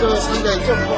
저 상자 있죠? 뭐,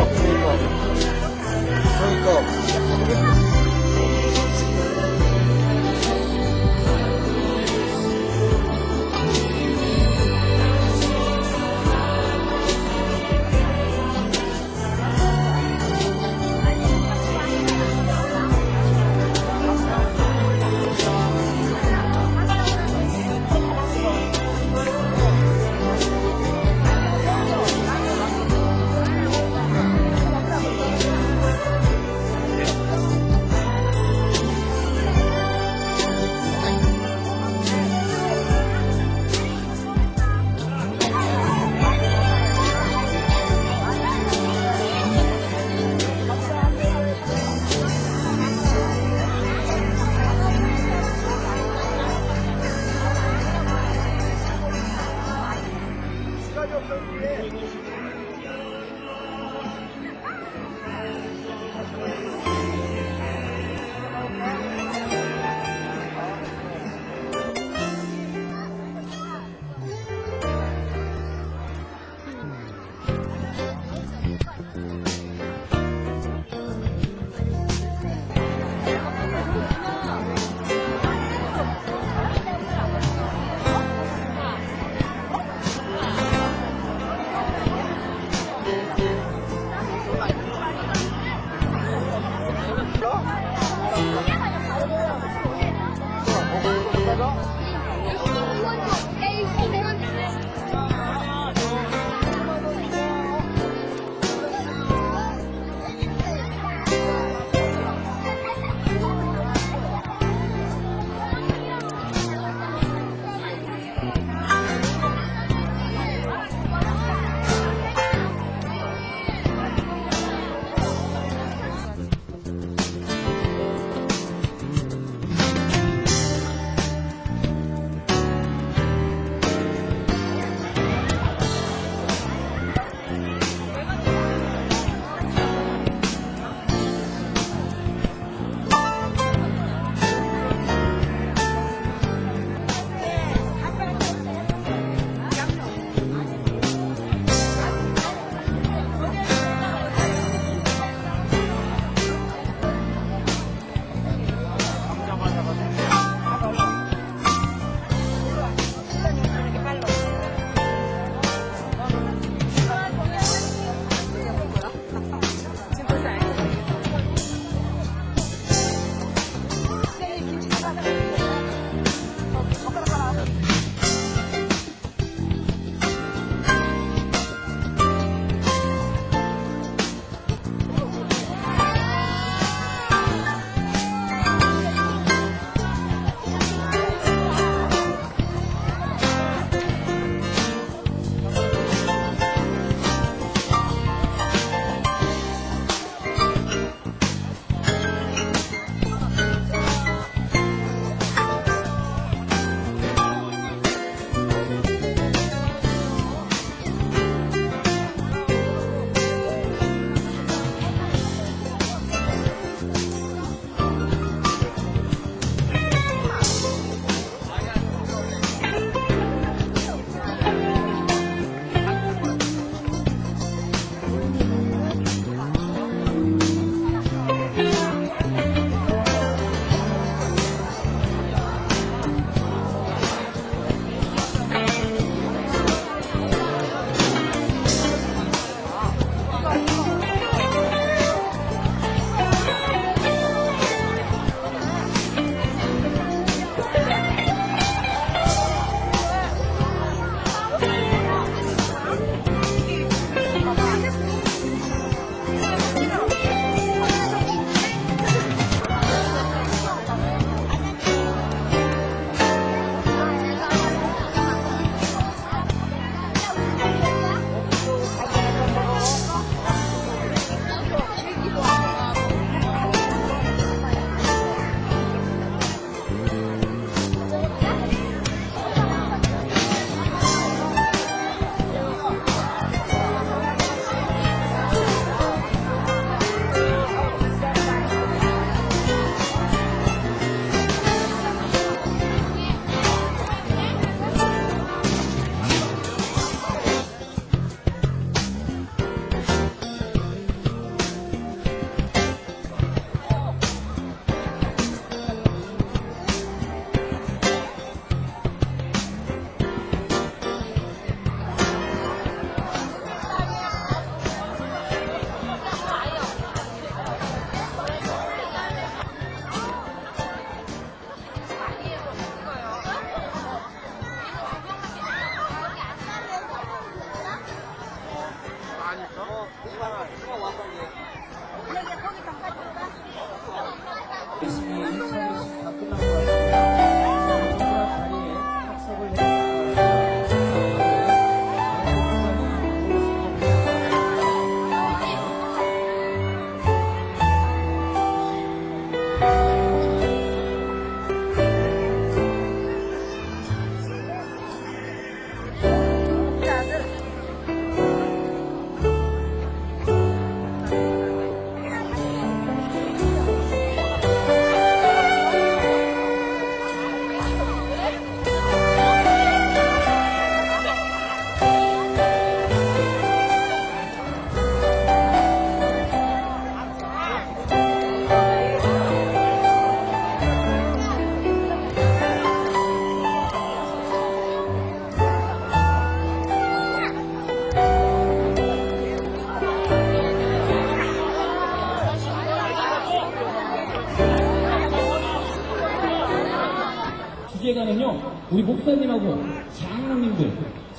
거. 우리 목사님하고 장로님들,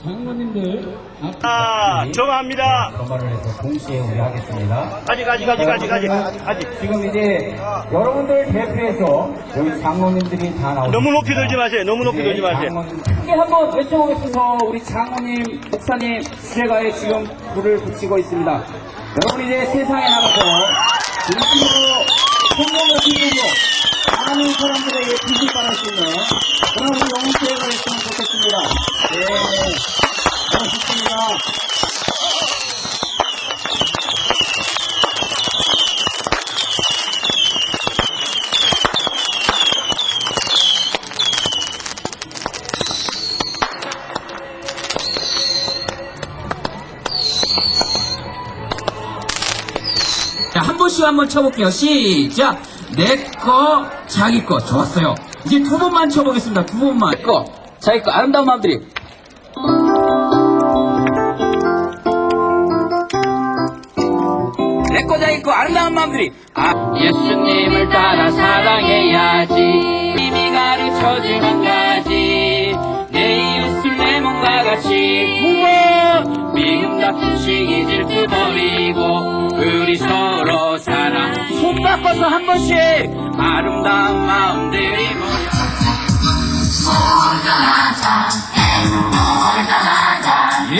장로님들 앞 자, 정합니다. 선발을 해서 동시에 우리 하겠습니다. 아직, 아직, 아직, 아직, 아직, 아직. 지금 이제 여러분들 대표해서 여기 장로님들이 다 나오고 너무 높이 들지 마세요. 너무 높이 들지 마세요. 크게 한번 외쳐보겠습니다. 우리 장로님, 목사님, 수레가에 지금 불을 붙이고 있습니다. 여러분 이제 세상에 나가서 진심으로 성령의 힘으로 많은 사람들에게 발할 수 있는 그런 우리 영웅수회가 있으면 좋겠습니다. 네, 고맙습니다. 자, 한 번씩 한번 쳐볼게요. 시작. 내 거, 자기 거. 좋았어요. 이제 두 번만 쳐보겠습니다. 두 번만. 내 거, 자기 거. 아름다운 마음들이. 내 거, 자기 거. 아름다운 마음들이. 아, 예수님을 따라 사랑해야지. 가르쳐준 한 가지. 몸과 같이 구워. 미움 같은 시기 질투 버리고 우리 서로 사랑 손 바꿔서 한 번씩 아름다운 마음들이 모여. 내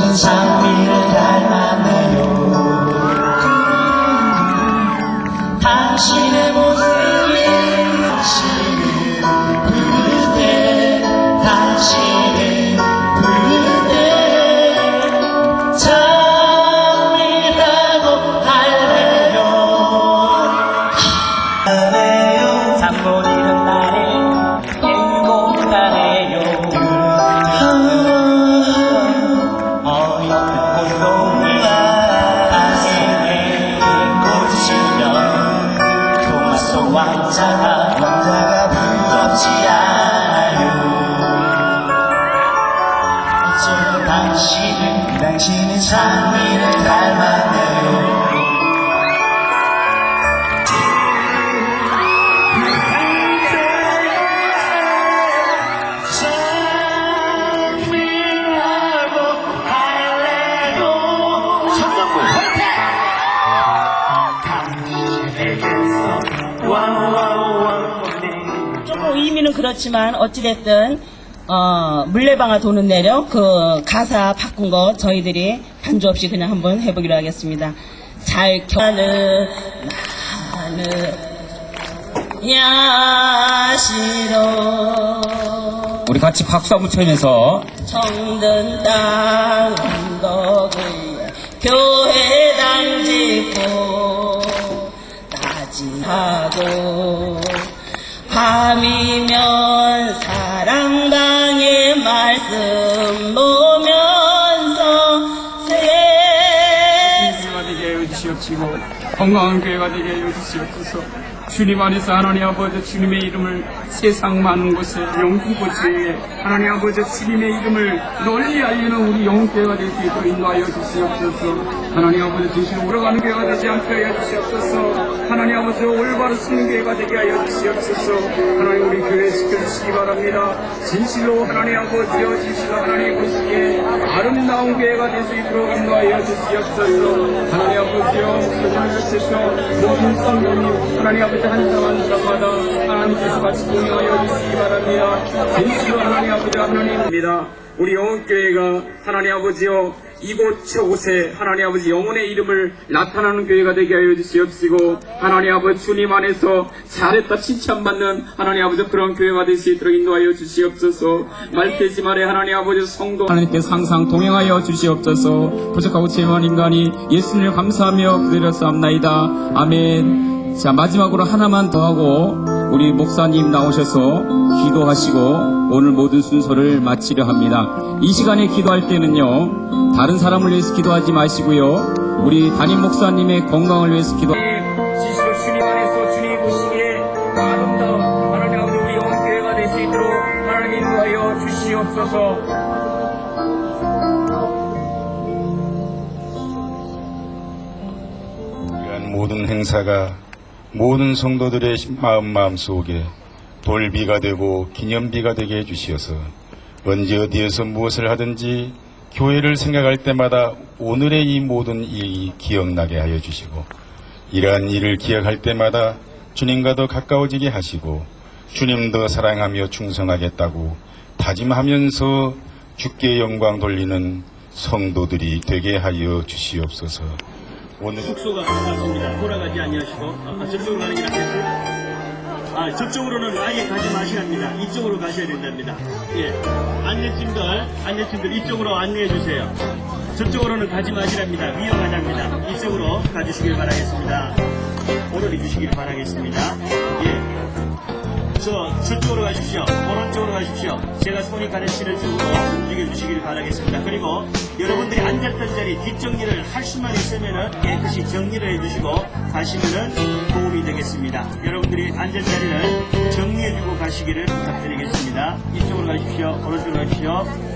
왕자가 부럽지 않아요. 어쩌면 당신은 당신은 장미를 닮았네 그렇지만 어찌됐든 어, 물레방아 도는 내려 그 가사 바꾼 거 저희들이 반주 없이 그냥 한번 해보기로 하겠습니다. 잘 켜는 나는 야시로 우리 같이 박수 한번 쳐면서 정든 땅 언덕을 교회당 짓고 따지하고 밤이면 사랑방의 말씀 보면서 세 교회가 되게 하여 주시옵시고 건강한 교회가 되게 하여 주시옵소서 주님 안에서 하나님 아버지 주님의 이름을 세상 많은 곳에 영국곳에 하나님 아버지 주님의 이름을 널리 알리는 우리 영국교회가 될 수 있도록 인도하여 주시옵소서. 하나님 아버지 진실로 오러가는 교회가 되지 않게 하여 주시옵소서. 하나님 아버지 올바로 쓰는 교회가 되게 하여 주시옵소서. 하나님 우리 교회 지켜주시기 바랍니다. 진실로 하나님 아버지여 진실로 하나님 보시기에 아름다운 교회가 될 수 있도록 인도하여 주시옵소서. 하나님 아버지여 비롯해서 모든 성도님 하나님 아버지 한 사람 한 사람마다 하나님께서 같이 동행하여 주시기 바랍니다. 진실로 하나님 아버지 하나님입니다 우리 영혼교회가 하나님 아버지여 이곳 저곳에 하나님 아버지 영혼의 이름을 나타나는 교회가 되게 하여 주시옵시고 하나님 아버지 주님 안에서 잘했다 칭찬받는 하나님 아버지 그런 교회가 될 수 있도록 인도하여 주시옵소서. 말대지 말에 하나님 아버지 성도 하나님께서 항상 동행하여 주시옵소서. 부족하고 죄만 인간이 예수님을 감사하며 기다렸사옵나이다. 아멘 자 마지막으로 하나만 더 하고 우리 목사님 나오셔서 기도하시고 오늘 모든 순서를 마치려 합니다. 이 시간에 기도할 때는요, 다른 사람을 위해서 기도하지 마시고요, 우리 담임 목사님의 건강을 위해서 기도. 진실로 주님 안에서 주님 보시기에 아름다운 하나님 아버지 우리 영교회가 될수 있도록 하나님 인도하여 주시옵소서. 모든 행사가 모든 성도들의 마음 마음 속에 돌비가 되고 기념비가 되게 해주시어서 언제 어디에서 무엇을 하든지 교회를 생각할 때마다 오늘의 이 모든 일이 기억나게 하여 주시고 이러한 일을 기억할 때마다 주님과 더 가까워지게 하시고 주님 더 사랑하며 충성하겠다고 다짐하면서 주께 영광 돌리는 성도들이 되게 하여 주시옵소서. 오늘 숙소가 가깝습니다. 돌아가지 아니하시고 아, 저쪽으로 가는 게 낫겠습니다. 아, 저쪽으로는 아예 가지 마시랍니다. 이쪽으로 가셔야 된답니다. 예. 안내팀들, 안내팀들 이쪽으로 안내해 주세요. 저쪽으로는 가지 마시랍니다. 위험하답니다. 이쪽으로 가주시길 바라겠습니다. 오늘 해주시길 바라겠습니다. 예. 저, 저쪽으로 가십시오. 오른쪽으로 가십시오. 제가 손이 가르치는 쪽으로 움직여 주시길 바라겠습니다. 그리고 여러분들이 앉았던 자리 뒷정리를 할 수만 있으면은 깨끗이 정리를 해주시고 가시면은 도움이 되겠습니다. 여러분들이 앉은 자리를 정리해주고 가시기를 부탁드리겠습니다. 이쪽으로 가십시오. 오른쪽으로 가십시오.